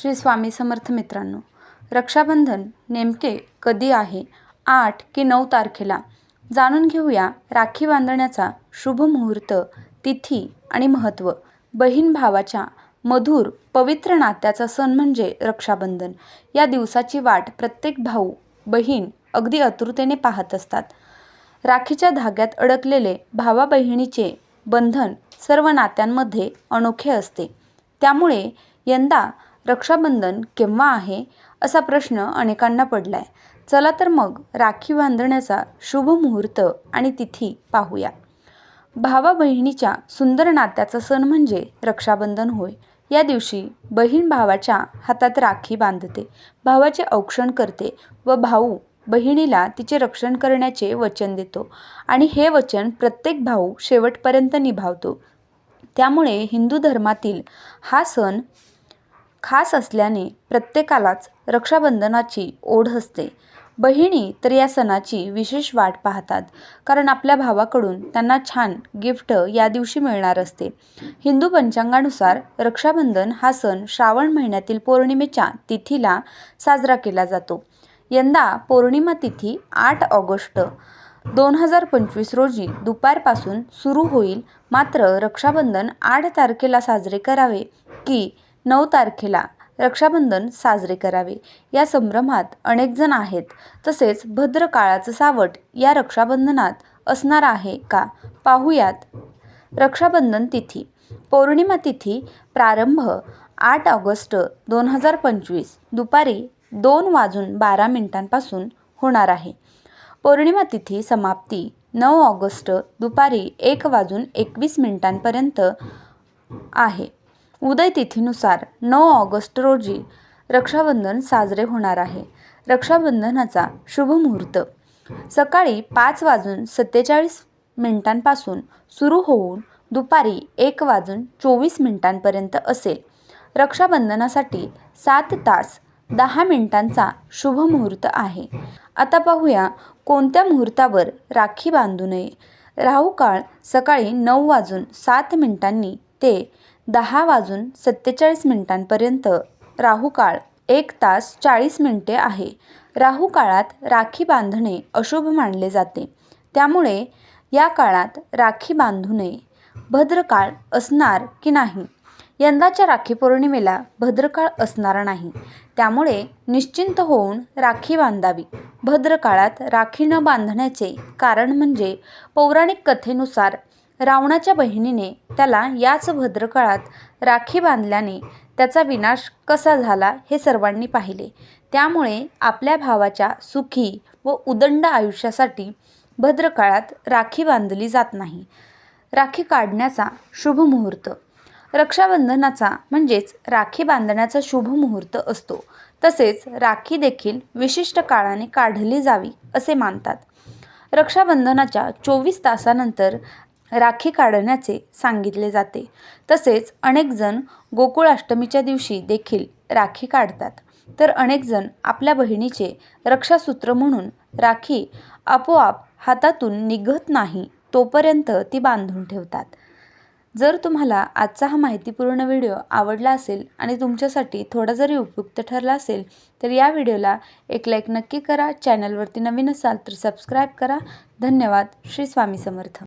श्री स्वामी समर्थ मित्रांनो रक्षाबंधन नेमके कधी आहे? आठ की नऊ तारखेला. जाणून घेऊया राखी बांधण्याचा शुभ मुहूर्त तिथी आणि महत्त्व बहीण भावाच्या मधुर पवित्र नात्याचा सण म्हणजे रक्षाबंधन. या दिवसाची वाट प्रत्येक भाऊ बहीण अगदी आतुरतेने पाहत असतात. राखीच्या धाग्यात अडकलेले भावा बहिणीचे बंधन सर्व नात्यांमध्ये अनोखे असते. त्यामुळे यंदा रक्षाबंधन केव्हा आहे असा प्रश्न अनेकांना पडलाय. चला तर मग राखी बांधण्याचा शुभ मुहूर्त आणि तिथी पाहूया. भावा बहिणीच्या सुंदर नात्याचा सण म्हणजे रक्षाबंधन होय. या दिवशी बहीण भावाच्या हातात राखी बांधते. भावाचे औक्षण करते व भाऊ बहिणीला तिचे रक्षण करण्याचे वचन देतो आणि हे वचन प्रत्येक भाऊ शेवटपर्यंत निभावतो. त्यामुळे हिंदू धर्मातील हा सण खास असल्याने प्रत्येकालाच रक्षाबंधनाची ओढ असते. बहिणी तर या सणाची विशेष वाट पाहतात कारण आपल्या भावाकडून त्यांना छान गिफ्ट या दिवशी मिळणार असते. हिंदू पंचांगानुसार रक्षाबंधन हा सण श्रावण महिन्यातील पौर्णिमेच्या तिथीला साजरा केला जातो. यंदा पौर्णिमा तिथी आठ ऑगस्ट दोन हजार पंचवीस रोजी दुपारपासून सुरू होईल. मात्र रक्षाबंधन आठ तारखेला साजरे करावे की नऊ तारखेला रक्षाबंधन साजरे करावे. या संभ्रमात अनेकजण आहेत. तसेच भद्र काळाचं सावट या रक्षाबंधनात असणार आहे का? पाहूयात. रक्षाबंधन तिथी. पौर्णिमा तिथी प्रारंभ आठ ऑगस्ट दोन हजार पंचवीस. दुपारी दोन वाजून बारा मिनिटांपासून होणार आहे. पौर्णिमा तिथी समाप्ती नऊ ऑगस्ट दुपारी एक वाजून एकवीस मिनिटांपर्यंत आहे. उदय तिथीनुसार नऊ ऑगस्ट रोजी रक्षाबंधन साजरे होणार आहे. रक्षाबंधनाचा शुभ मुहूर्त. सकाळी पाच वाजून सत्तेचाळीस मिनिटांपासून सुरू होऊन दुपारी एक वाजून चोवीस मिनिटांपर्यंत असेल. रक्षाबंधनासाठी सात तास दहा मिनिटांचा शुभ मुहूर्त आहे. आता पाहूया कोणत्या मुहूर्तावर राखी बांधू नये. राहू काळ सकाळी नऊ वाजून सात मिनिटांनी ते दहा वाजून सत्तेचाळीस मिनिटांपर्यंत. राहुकाळ एक तास चाळीस मिनिटे आहे. राहू काळात राखी बांधणे अशुभ मानले जाते. त्यामुळे या काळात राखी बांधू नये भद्रकाळ असणार की नाही? यंदाच्या राखी पौर्णिमेला भद्रकाळ असणार नाही. त्यामुळे निश्चिंत होऊन राखी बांधावी. भद्रकाळात राखी न बांधण्याचे कारण म्हणजे पौराणिक कथेनुसार रावणाच्या बहिणीने त्याला याच भद्रकाळात राखी बांधल्याने त्याचा विनाश कसा झाला हे सर्वांनी पाहिले. त्यामुळे आपल्या भावाच्या सुखी व उदंड आयुष्यासाठी भद्रकाळात राखी बांधली जात नाही. राखी काढण्याचा शुभ मुहूर्त. रक्षाबंधनाचा म्हणजेच राखी बांधण्याचा शुभ मुहूर्त असतो. तसेच राखी देखील विशिष्ट काळाने काढली जावी असे मानतात. रक्षाबंधनाच्या चोवीस तासानंतर राखी काढण्याचे सांगितले जाते. तसेच अनेकजण गोकुळाष्टमीच्या दिवशी देखील राखी काढतात. तर अनेकजण आपल्या बहिणीचे रक्षासूत्र म्हणून राखी आपोआप हातातून निघत नाही तोपर्यंत ती बांधून ठेवतात. जर तुम्हाला आजचा हा माहितीपूर्ण व्हिडिओ आवडला असेल आणि तुमच्यासाठी थोडा जरी उपयुक्त ठरला असेल तर या व्हिडिओला एक लाईक नक्की करा. चॅनलवरती नवीन असाल तर सबस्क्राईब करा. धन्यवाद. श्री स्वामी समर्थ.